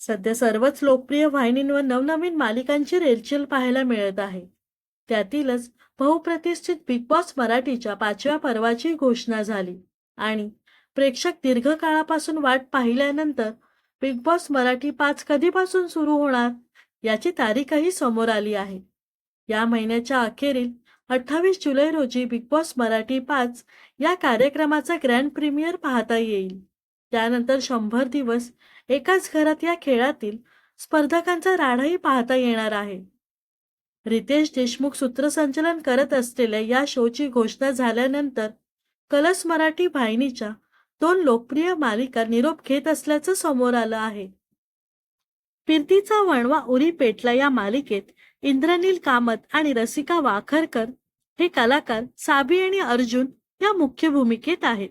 सध्या सर्वच लोकप्रिय वाहिनींवर नवनवीन मालिकांची रेलचेल पाहायला मिळत आहे. त्यातीलच बहुप्रतिष्ठित बिग बॉस मराठीच्या पाचव्या पर्वाची घोषणा झाली आणि प्रेक्षक दीर्घकाळापासून वाट पाहिल्यानंतर बिग बॉस मराठी पाच कधीपासून सुरू होणार याची तारीखही समोर आली आहे. या महिन्याच्या अखेरील अठ्ठावीस जुलै रोजी बिग बॉस मराठी पाच या कार्यक्रमाचा ग्रँड प्रीमियर पाहता येईल. त्यानंतर शंभर दिवस एकाच घरात या खेळातील स्पर्धकांचा राडाही पाहता येणार आहे. रितेश देशमुख सूत्रसंचलन करत असलेल्या या शोची घोषणा झाल्यानंतर कलस मराठी वाहिनीच्या दोन लोकप्रिय मालिका निरोप घेत असल्याचं समोर आलं आहे. फिरतीचा वणवा उरी पेटला या मालिकेत इंद्रनील कामत आणि रसिका वाखरकर हे कलाकार साबी आणि अर्जुन या मुख्य भूमिकेत आहेत.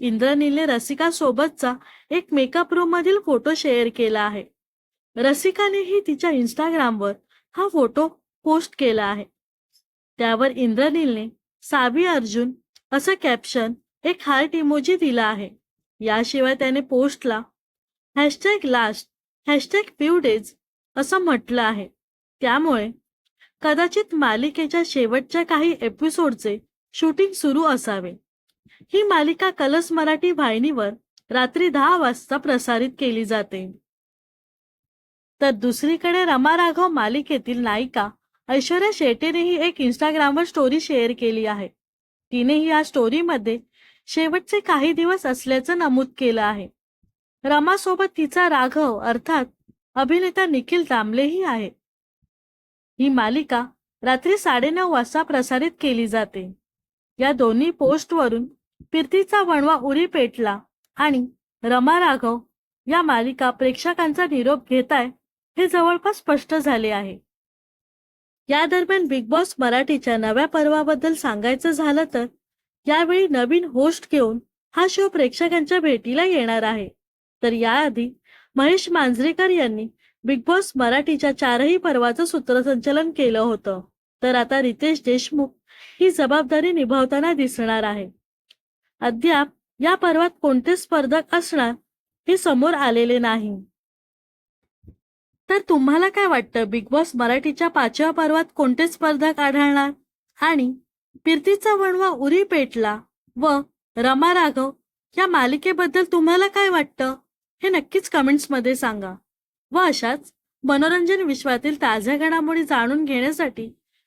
इंद्रनीलने रसिका सोबतचा एक मेकअप रूम मधील फोटो शेअर केला आहे. रसिकानेही तिच्या इंस्टाग्रामवर हा फोटो पोस्ट केला आहे. त्यावर इंद्रनीलने साबी अर्जुन असं कॅप्शन एक हार्ट इमोजी दिला आहे. याशिवाय त्याने पोस्टला hashtag last hashtag few days असं म्हटलं आहे. त्यामुळे कदाचित मालिकेच्या शेवटच्या काही एपिसोडचे शूटिंग सुरू असावे. ही मालिका कलस मराठी वाहिनीवर रात्री दहा वाजता प्रसारित केली जाते. तर दुसरीकडे रमा राघव मालिकेतील नायिका ऐश्वर्या शेटेनेही एक इंस्टाग्रामवर स्टोरी शेअर केली आहे. तिनेही या स्टोरीमध्ये शेवटचे काही दिवस असल्याचं नमूद केलं आहे. रमासोबत तिचा राघव अर्थात अभिनेता निखिल दामलेही आहे. ही मालिका रात्री साडेनऊ वाजता प्रसारित केली जाते. या दोन्ही पोस्टवरून फिरतीचा वणवा उरी पेटला आणि रमा राघव या मालिका प्रेक्षकांचा निरोप घेताय हे जवळपास स्पष्ट झाले आहे. या दरम्यान बिग बॉस मराठीच्या नव्या पर्वाबद्दल सांगायचं झालं तर यावेळी नवीन होस्ट घेऊन हा शो प्रेक्षकांच्या भेटीला येणार आहे. तर याआधी महेश मांजरेकर यांनी बिग बॉस मराठीच्या चारही पर्वाचं सूत्रसंचलन केलं होतं. तर आता रितेश देशमुख ही जबाबदारी निभावताना दिसणार आहे. अद्याप या पर्वात कोणते स्पर्धक असणार हे समोर आलेले नाही. तर तुम्हाला काय वाटतं? बिग बॉस मराठीच्या पाचव्या पर्वात कोणते स्पर्धक आढळणार? आणि फिरतीचा वणवा उरी पेटला व रमा राघव या मालिकेबद्दल तुम्हाला काय वाटतं? हे नक्कीच कमेंट्समध्ये सांगा. व अशाच मनोरंजन विश्वातील ताज्या घडामोडी जाणून घेण्यासाठी